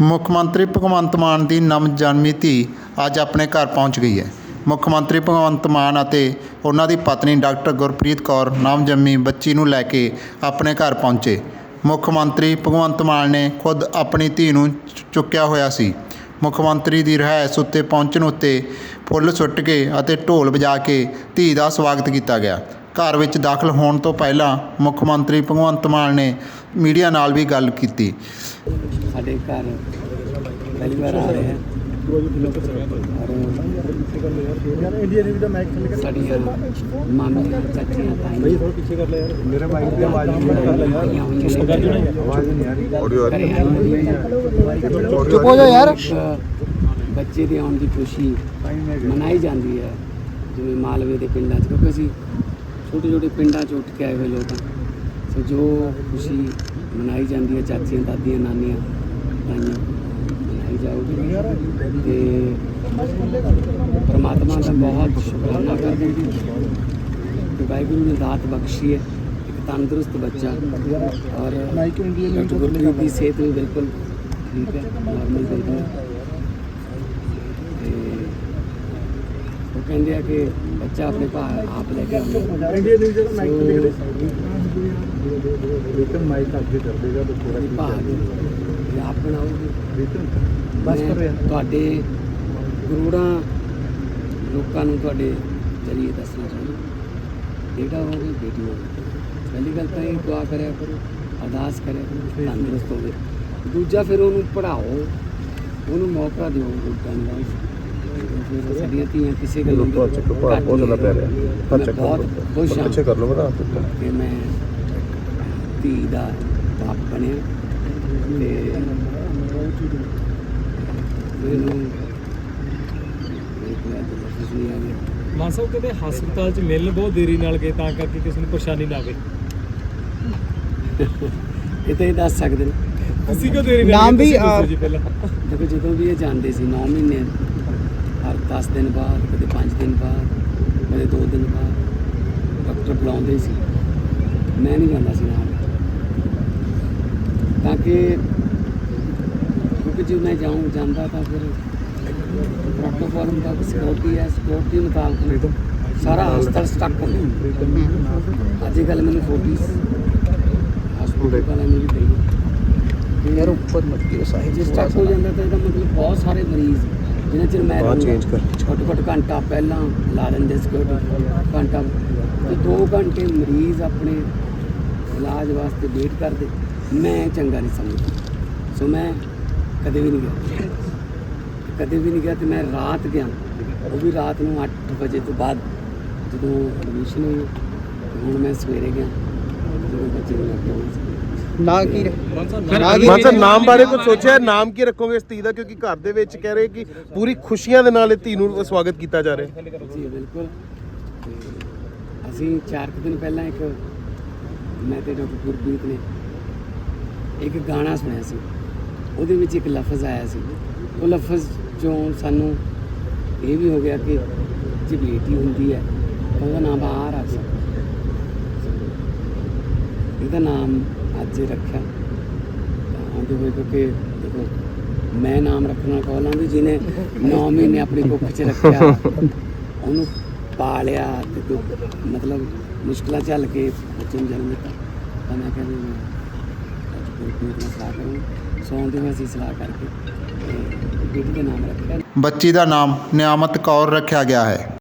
ਮੁੱਖ ਮੰਤਰੀ ਭਗਵੰਤ ਮਾਨ ਦੀ ਨਵਜਨਮੀ ਧੀ ਅੱਜ ਆਪਣੇ ਘਰ ਪਹੁੰਚ ਗਈ ਹੈ। ਮੁੱਖ ਮੰਤਰੀ ਭਗਵੰਤ ਮਾਨ ਅਤੇ ਉਹਨਾਂ ਦੀ ਪਤਨੀ ਡਾਕਟਰ ਗੁਰਪ੍ਰੀਤ ਕੌਰ ਨਵਜੰਮੀ ਬੱਚੀ ਨੂੰ ਲੈ ਕੇ ਆਪਣੇ ਘਰ ਪਹੁੰਚੇ। ਮੁੱਖ ਮੰਤਰੀ ਭਗਵੰਤ ਮਾਨ ਨੇ ਖੁਦ ਆਪਣੀ ਧੀ ਨੂੰ ਚੁੱਕਿਆ ਹੋਇਆ ਸੀ। ਮੁੱਖ ਮੰਤਰੀ ਦੀ ਰਿਹਾਇਸ਼ ਉੱਤੇ ਪਹੁੰਚਣ ਉੱਤੇ ਫੁੱਲ ਸੁੱਟ ਕੇ ਅਤੇ ਢੋਲ ਵਜਾ ਕੇ ਧੀ ਦਾ ਸਵਾਗਤ ਕੀਤਾ ਗਿਆ। ਘਰ ਵਿੱਚ ਦਾਖਲ ਹੋਣ ਤੋਂ ਪਹਿਲਾਂ ਮੁੱਖ ਮੰਤਰੀ ਭਗਵੰਤ ਮਾਨ ਨੇ ਮੀਡੀਆ ਨਾਲ ਵੀ ਗੱਲ ਕੀਤੀ। ਸਾਡੇ ਘਰ ਪਹਿਲੀ ਵਾਰ ਆ ਰਹੇ ਹੈ। ਦੀ ਬੱਚੇ ਦੇ ਆਉਣ ਦੀ ਖੁਸ਼ੀ ਮਨਾਈ ਜਾਂਦੀ ਹੈ। ਜਿਵੇਂ ਮਾਲਵੇ ਦੇ ਪਿੰਡਾਂ 'ਚ ਕਿਉਂਕਿ ਅਸੀਂ ਛੋਟੇ ਛੋਟੇ ਪਿੰਡਾਂ 'ਚ ਉੱਠ ਕੇ ਆਏ ਹੋਏ ਲੋਕ ਆ। ਸੋ ਜੋ ਖੁਸ਼ੀ ਮਨਾਈ ਜਾਂਦੀ ਹੈ ਚਾਚੀਆਂ ਦਾਦੀਆਂ ਨਾਨੀਆਂ ਤਾਈਆਂ ਮਨਾਈ ਜਾਊਗੀ। ਤੇ ਪਰਮਾਤਮਾ ਦਾ ਬਹੁਤ ਸ਼ੁਕਰਾਨਾ ਕਰਦੇ ਜੀ ਕਿ ਵਾਹਿਗੁਰੂ ਨੇ ਦਾਤ ਬਖਸ਼ੀ ਹੈ ਇੱਕ ਤੰਦਰੁਸਤ ਬੱਚਾ। ਔਰ ਮਾਈਕ ਇੰਡੀਆ ਦੀ ਸਿਹਤ ਵੀ ਬਿਲਕੁਲ ਠੀਕ ਹੈ ਨਾਰਮਲ ਬਿਲਕੁਲ ਕਹਿੰਦੇ ਆ ਕਿ ਬੱਚਾ ਆਪਣੇ ਭਾ ਆਪ ਲੈ ਕੇ ਆਉਂਦਾ। ਤੁਹਾਡੇ ਕਰੋੜਾਂ ਲੋਕਾਂ ਨੂੰ ਤੁਹਾਡੇ ਜਰੀਏ ਦੱਸਣਾ ਚਾਹੁੰਦਾ। ਬੇਟਾ ਹੋਵੇ ਬੇਟੀ ਹੋਵੇ। ਪਹਿਲੀ ਗੱਲ ਤਾਂ ਇਹ ਦੁਆ ਕਰਿਆ ਕਰੋ ਅਰਦਾਸ ਕਰਿਆ ਕਰੋ ਤੰਦਰੁਸਤ ਹੋਵੇ। ਦੂਜਾ ਫਿਰ ਉਹਨੂੰ ਪੜਾਓ ਉਹਨੂੰ ਮੌਕਾ ਦਿਓ ਗੁੱਡਾਂ ਦਾ ਮਤਲਬ ਸਾਡੀਆਂ ਹਸਪਤਾਲ 'ਚ ਮਿਲ ਬਹੁਤ ਦੇਰੀ ਨਾਲ ਗਏ ਤਾਂ ਕਰਕੇ ਕਿਸੇ ਨੂੰ ਪਰੇਸ਼ਾਨੀ ਨਾ ਆਵੇ। ਇਹ ਤਾਂ ਇਹ ਦੱਸ ਸਕਦੇ ਨੇ। ਤੁਸੀਂ ਕਿਉਂ ਦੇਰੀ ਨਾਲ ਨਾਮ ਵੀ, ਜਦੋਂ ਵੀ ਇਹ ਜਾਂਦੇ ਸੀ 9 ਮਹੀਨੇ 10 ਦਿਨ ਬਾਅਦ ਕਦੇ 5 ਦਿਨ ਬਾਅਦ ਕਦੇ 2 ਦਿਨ ਬਾਅਦ ਡਾਕਟਰ ਬੁਲਾਉਂਦੇ ਸੀ। ਮੈਂ ਨਹੀਂ ਜਾਂਦਾ ਸੀ ਨਾਲ। ਤਾਂ ਕਿ ਕਿਉਂਕਿ ਜੇ ਮੈਂ ਜਾਊਂ ਜਾਂਦਾ ਤਾਂ ਫਿਰ ਪ੍ਰੋਟੋਕੋਲ ਦਾ ਸਿਕਿਉਰਿਟੀ ਹੈ ਸਿਕਿਉਰਿਟੀ ਮੁਤਾਬਕ ਸਾਰਾ ਹਸਪਤਾਲ ਸਟਕ ਹੁੰਦਾ ਅੱਜ ਇਹ ਗੱਲ ਮੈਨੂੰ ਫੋਟੀਸ ਹਸਪਤਾਲ ਵਾਲਿਆਂ ਨੇ ਵੀ ਹੈ। ਕਿ ਯਾਰ ਉੱਪਰ ਮਤ ਗਿਓ ਸਾਹਿਬ ਜੇ ਸਟਕ ਹੋ ਜਾਂਦਾ ਤਾਂ ਇਹਦਾ ਮਤਲਬ ਬਹੁਤ ਸਾਰੇ ਮਰੀਜ਼ ਜਿਨ੍ਹਾਂ ਚਿਰ ਮੈਂ ਬਾਅਦ change ਕਰ। ਘੱਟੋ ਘੱਟ ਘੰਟਾ ਪਹਿਲਾਂ ਲਾ ਲੈਂਦੇ ਸਿਕਿਉਰਿਟੀ ਘੰਟਾ ਤੇ 2 ਘੰਟੇ ਮਰੀਜ਼ ਆਪਣੇ ਇਲਾਜ ਵਾਸਤੇ ਵੇਟ ਕਰਦੇ। ਮੈਂ ਚੰਗਾ ਨਹੀਂ ਸਮਝਦਾ। ਸੋ ਮੈਂ ਕਦੇ ਵੀ ਨਹੀਂ ਗਿਆ। ਕਦੇ ਵੀ ਨਹੀਂ ਗਿਆ ਤੇ ਮੈਂ ਰਾਤ ਗਿਆ। ਉਹ ਵੀ ਰਾਤ ਨੂੰ 8 ਵਜੇ ਤੋਂ ਬਾਅਦ ਜਦੋਂ ਐਡਮਿਸ਼ਨ ਹੋਈ ਹੁਣ ਮੈਂ ਸਵੇਰੇ ਗਿਆ। ਜਦੋਂ ਬੱਚੇ ਨੂੰ ਲੈ ਕੇ ਆਉਣਾ ਸੀ। ਨਾ ਕੀ ਮਾਨ ਸਾਹਿਬ ਨਾਮ- ਬਾਰੇ ਕੁਝ ਸੋਚਿਆ? ਨਾਮ ਕੀ ਰੱਖੋਗੇ ਇਸ ਧੀ ਦਾ? ਕਿਉਂਕਿ ਘਰ ਦੇ ਵਿੱਚ ਕਹਿ ਰਹੇ ਕਿ ਪੂਰੀ ਖੁਸ਼ੀਆਂ ਦੇ ਨਾਲ ਇਹ ਧੀ ਨੂੰ ਸਵਾਗਤ ਕੀਤਾ ਜਾ ਰਿਹਾ ਹੈ। ਜੀ ਬਿਲਕੁਲ। ਤੇ ਅਸੀਂ ਚਾਰ ਕੁ ਦਿਨ ਪਹਿਲਾਂ ਇੱਕ ਮੈਂ ਤੇ ਡਾਕਟਰ ਗੁਰਪ੍ਰੀਤ ਨੇ ਇੱਕ ਗਾਣਾ ਸੁਣਿਆ ਸੀ। ਉਹਦੇ ਵਿੱਚ ਇੱਕ ਲਫ਼ਜ਼ ਆਇਆ ਸੀ। ਉਹ ਲਫ਼ਜ਼ ਚੋਂ ਸਾਨੂੰ ਇਹ ਵੀ ਹੋ ਗਿਆ ਕਿ ਜੇ ਬੇਟੀ ਹੁੰਦੀ ਹੈ ਉਹਦਾ ਨਾਮ ਆ ਸਕਦੇ। ਇਹਦਾ ਨਾਮ ਅੱਜ ਰੱਖਿਆ। ਤਾਂ ਆਉਂਦੇ ਹੋਏ ਕਿਉਂਕਿ ਦੇਖੋ, ਮੈਂ ਨਾਮ ਰੱਖਣਾ ਕੌਲਾਂ ਵੀ ਜਿਹਨੇ 9 ਮਹੀਨੇ ਆਪਣੀ ਕੁੱਖ 'ਚ ਰੱਖਿਆ, ਉਹਨੂੰ ਪਾਲਿਆ ਤੇ ਕੋਈ ਮਤਲਬ ਮੁਸ਼ਕਲਾਂ ਚੱਲ ਕੇ ਬੱਚੇ ਨੂੰ ਜਨਮ ਦਿੱਤਾ। ਤਾਂ ਮੈਂ ਕਹਿੰਦਾ ਮੈਂ ਅੱਜ ਨਾਲ ਸਲਾਹ ਕਰੂੰ। ਸੌਂਦੇ ਹੋਏ ਅਸੀਂ ਸਲਾਹ ਕਰਕੇ ਬੇਟੀ ਦਾ ਨਾਮ ਰੱਖਿਆ। ਬੱਚੀ ਦਾ ਨਾਮ ਨਿਆਮਤ ਕੌਰ ਰੱਖਿਆ ਗਿਆ ਹੈ।